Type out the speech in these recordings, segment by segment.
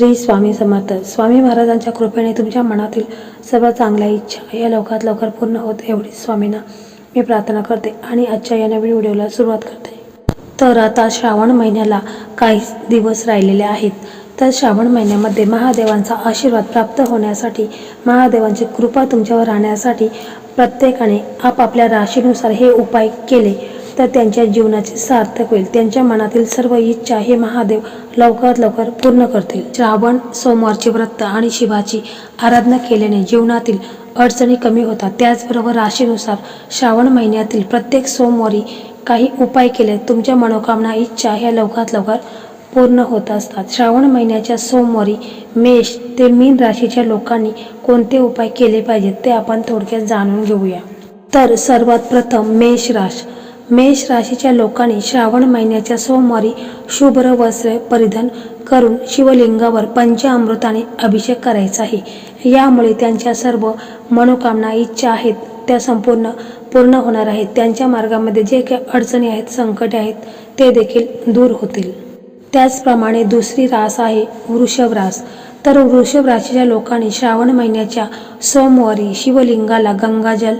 श्री स्वामी समर्थ. स्वामी महाराजांच्या कृपेने तुमच्या मनातील सर्व चांगल्या इच्छा या लवकरात लवकर पूर्ण होत एवढी स्वामींना मी प्रार्थना करते आणि आजच्या या नवीन व्हिडिओला सुरुवात करते. तर आता श्रावण महिन्याला काही दिवस राहिलेले आहेत. तर श्रावण महिन्यामध्ये महादेवांचा आशीर्वाद प्राप्त होण्यासाठी महादेवांची कृपा तुमच्यावर राहण्यासाठी प्रत्येकाने आपापल्या राशीनुसार हे उपाय केले. तर त्यांच्या जीवनाचे सार्थक होईल. त्यांच्या मनातील सर्व इच्छा हे महादेव लवकरात लवकर पूर्ण करतील. श्रावण सोमवारचे व्रत आणि शिवाची आराधना केल्याने जीवनातील अडचणी कमी होतात. त्याचबरोबर राशीनुसार श्रावण महिन्यातील प्रत्येक सोमवारी काही उपाय केले तुमच्या मनोकामना इच्छा ह्या लवकरात लवकर पूर्ण होत असतात. श्रावण महिन्याच्या सोमवारी मेष ते मीन राशीच्या लोकांनी कोणते उपाय केले पाहिजेत ते आपण थोडक्यात जाणून घेऊया. तर सर्वात प्रथम मेष राश. मेष राशीच्या लोकांनी श्रावण महिन्याच्या सोमवारी शुभ्र वस्त्र परिधान करून शिवलिंगावर पंचामृताने अभिषेक करायचा आहे. यामुळे त्यांच्या सर्व मनोकामना इच्छा आहेत त्या संपूर्ण पूर्ण होणार आहेत. त्यांच्या मार्गामध्ये जे काही अडचणी आहेत संकटे आहेत ते देखील दूर होतील. त्याचप्रमाणे दुसरी रास आहे वृषभ रास. तर वृषभ राशीच्या लोकांनी श्रावण महिन्याच्या सोमवारी शिवलिंगाला गंगाजल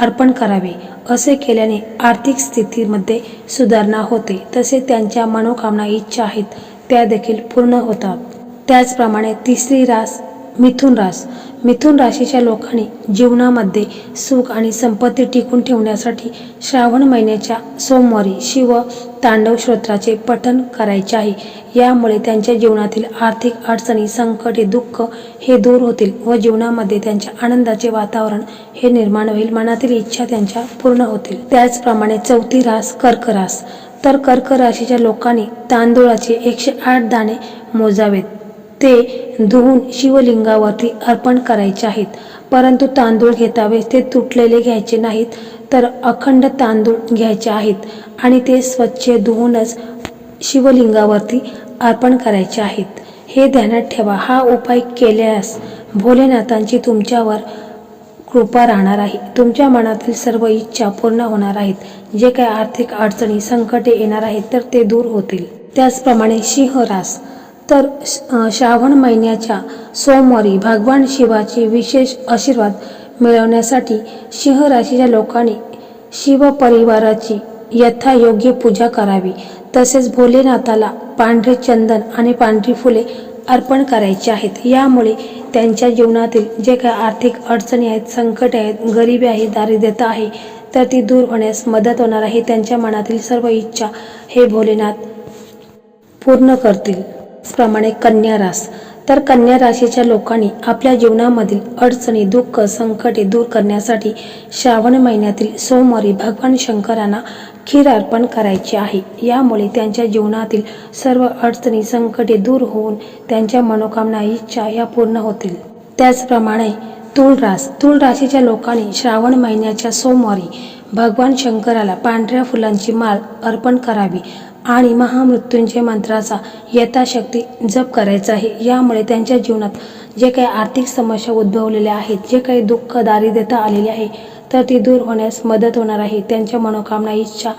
अर्पण करावे. असे केल्याने आर्थिक स्थितीमध्ये सुधारणा होते. तसे त्यांच्या मनोकामना इच्छा आहेत त्या देखील पूर्ण होतात. त्याचप्रमाणे तिसरी रास मिथुन रास मिथुन राशीच्या लोकांनी जीवनामध्ये सुख आणि संपत्ती टिकून ठेवण्यासाठी श्रावण महिन्याच्या सोमवारी शिव तांडव श्रोत्राचे पठण करायचे आहे. यामुळे त्यांच्या जीवनातील आर्थिक अडचणी संकटे दुःख हे दूर होतील व जीवनामध्ये त्यांच्या आनंदाचे वातावरण हे निर्माण होईल. मनातील इच्छा त्यांच्या पूर्ण होतील. त्याचप्रमाणे चौथी रास कर्क रास. तर कर्क राशीच्या लोकांनी तांदूळाचे एकशे आठ दाणे मोजावेत. ते धुवून शिवलिंगावरती अर्पण करायचे आहेत. परंतु तांदूळ घेतावे ते तुटलेले घ्यायचे नाहीत तर अखंड तांदूळ घ्यायचे आहेत आणि ते स्वच्छ धुवूनच शिवलिंगावरती अर्पण करायचे आहेत. हे ध्यानात ठेवा. हा उपाय केल्यास भोलेनाथांची तुमच्यावर कृपा राहणार आहे. तुमच्या मनातील सर्व इच्छा पूर्ण होणार आहेत. जे काही आर्थिक अडचणी संकटे येणार आहेत तर ते दूर होतील. त्याचप्रमाणे सिंहरास रास तर श्रावण महिन्याच्या सोमवारी भगवान शिवाचे विशेष आशीर्वाद मिळवण्यासाठी सिंह राशीच्या लोकांनी शिव परिवाराची यथायोग्य पूजा करावी. तसेच भोलेनाथाला पांढरे चंदन आणि पांढरी फुले अर्पण करायची आहेत. यामुळे त्यांच्या जीवनातील जे काही आर्थिक अडचणी आहेत संकटे आहेत गरिबी आहे दारिद्र्यता आहे तर ती दूर होण्यास मदत होणार आहे त्यांच्या मनातील सर्व इच्छा हे भोलेनाथ पूर्ण करतील. त्याचप्रमाणे कन्या रास. तर कन्या राशीच्या लोकांनी आपल्या जीवनामधील अडचणी दुःख संकटे दूर करण्यासाठी श्रावण महिन्यातील सोमवारी भगवान शंकरांना खीर अर्पण करायचे आहे. यामुळे त्यांच्या जीवनातील सर्व अडचणी संकटे दूर होऊन त्यांच्या मनोकामना इच्छा या पूर्ण होतील. त्याचप्रमाणे तुळरास तुळ राशीच्या लोकांनी श्रावण महिन्याच्या सोमवारी भगवान शंकराला पांढऱ्या फुलांची माळ अर्पण करावी. आणि महामृत्यूंजय मंत्राचा यथाशक्ती जप करायचा आहे. यामुळे त्यांच्या जीवनात जे काही आर्थिक समस्या उद्भवलेल्या आहेत जे काही दुःख दारिद्र्यता आलेली आहे तर ती दूर होण्यास मदत होणार आहे. त्यांच्या मनोकामना इच्छा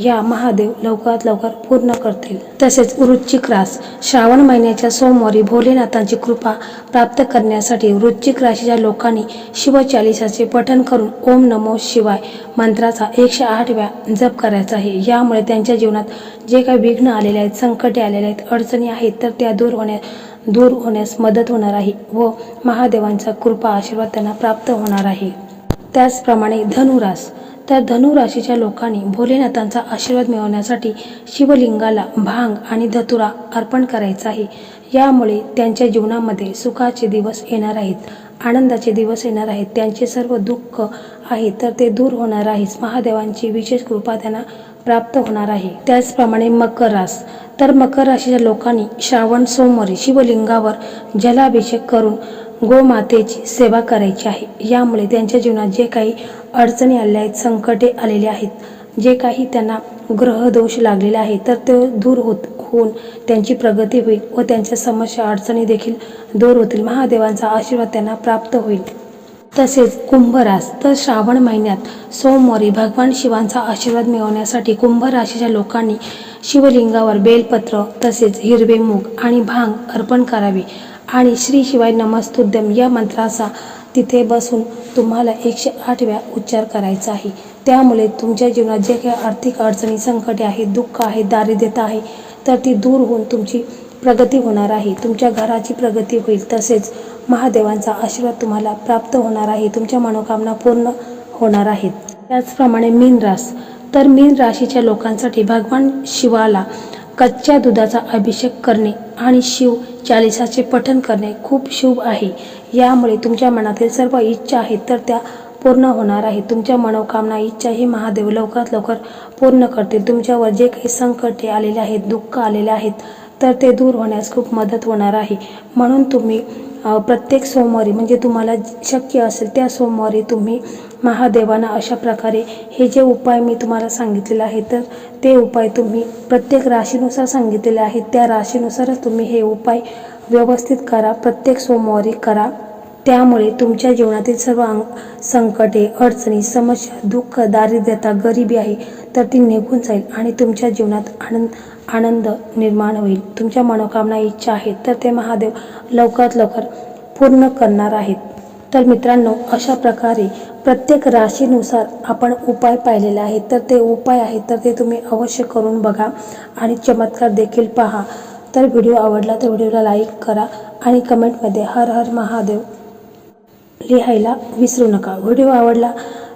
या महादेव लवकरात लवकर पूर्ण करतील. तसेच वृश्चिक रास श्रावण महिन्याच्या सोमवारी भोलेनाथांची कृपा प्राप्त करण्यासाठी वृश्चिक राशीच्या लोकांनी शिवचालिसाचे पठण करून ओम नमो शिवाय मंत्राचा एकशे आठ वेळा जप करायचा आहे. यामुळे त्यांच्या जीवनात जे काही विघ्न आलेले आहेत संकटे आलेले आहेत अडचणी आहेत तर त्या दूर होण्या दूर होण्यास मदत होणार आहे व महादेवांचा कृपा आशीर्वाद त्यांना प्राप्त होणार आहे. त्याचप्रमाणे धनुरास. तर धनुराशीच्या लोकांनी भोलेनाथांचा आशीर्वाद मिळवण्यासाठी शिवलिंगाला भांग आणि धतुरा अर्पण करायचा आहे. यामुळे त्यांच्या जीवनामध्ये सुखाचे दिवस येणार आहेत. आनंदाचे दिवस येणार आहेत. त्यांचे सर्व दुःख आहे तर ते दूर होणार आहेच महादेवांची विशेष कृपा त्यांना प्राप्त होणार आहे. त्याचप्रमाणे मकर रास तर मकर राशीच्या लोकांनी श्रावण सोमवारी शिवलिंगावर जलाभिषेक करून गोमातेची सेवा करायची आहे. यामुळे त्यांच्या जीवनात जे काही अडचणी आलेल्या आहेत संकटे आलेले आहेत जे काही त्यांना ग्रहदोष लागलेले आहे तर ते दूर होत होऊन त्यांची प्रगती होईल व त्यांच्या समस्या अडचणी देखील दूर होतील. महादेवांचा आशीर्वाद त्यांना प्राप्त होईल. तसेच कुंभरास तर श्रावण महिन्यात सोमवारी भगवान शिवांचा आशीर्वाद मिळवण्यासाठी कुंभ राशीच्या लोकांनी शिवलिंगावर बेलपत्र तसेच हिरवे मूग आणि भांग अर्पण करावे. आणि श्री शिवाय नमस्तुद्यम या मंत्राचा तिथे बसून तुम्हाला एकशे आठ वेळा उच्चार करायचा आहे. त्यामुळे तुमच्या जीवनात जे काही आर्थिक अडचणी संकटे आहेत दुःख आहे दारिद्र्यता आहे तर ती दूर होऊन तुमची प्रगती होणार आहे. तुमच्या घराची प्रगती होईल तसेच महादेवांचा आशीर्वाद तुम्हाला प्राप्त होणार आहे. तुमच्या मनोकामना पूर्ण होणार आहेत. त्याचप्रमाणे मीन रास तर मीन राशीच्या लोकांसाठी भगवान शिवाला कच्च्या दुधाचा अभिषेक करणे आणि शिव चालिसाचे पठण करणे खूप शुभ आहे. यामुळे तुमच्या मनातील सर्व इच्छा आहेत तर त्या पूर्ण होणार आहे तुमच्या मनोकामना इच्छा ही महादेव लवकरात लवकर पूर्ण करतील. तुमच्यावर जे काही संकटे आलेले आहेत दुःख आलेले आहेत तर ते दूर होण्यास खूप मदत होणार आहे. म्हणून तुम्ही प्रत्येक सोमवारी म्हणजे तुम्हाला शक्य असेल त्या सोमवारी तुम्ही महादेवांना अशा प्रकारे हे जे उपाय मी तुम्हाला सांगितलेले आहेत तर ते उपाय तुम्ही प्रत्येक राशीनुसार सांगितलेले आहेत. त्या राशीनुसारच तुम्ही हे उपाय व्यवस्थित करा प्रत्येक सोमवारी करा. त्यामुळे तुमच्या जीवनातील सर्व अंग संकटे अडचणी समस्या दुःख दारिद्र्यता गरिबी आहे. तर ती निघून जाईल आणि तुमच्या जीवनात आनंद आनंद निर्माण होईल. तुमच्या मनोकामना इच्छा आहेत तर ते महादेव लवकरात लवकर पूर्ण करणार आहेत. तर मित्रांनो अशा प्रकारे प्रत्येक राशीनुसार आपण उपाय पाहिलेले आहेत. तर ते उपाय आहेत तर ते तुम्ही अवश्य करून बघा आणि चमत्कार देखील पहा. तर व्हिडिओ आवडला तर व्हिडिओला लाईक करा आणि कमेंटमध्ये हर हर महादेव लिहायला विसरू नका. व्हिडिओ आवडला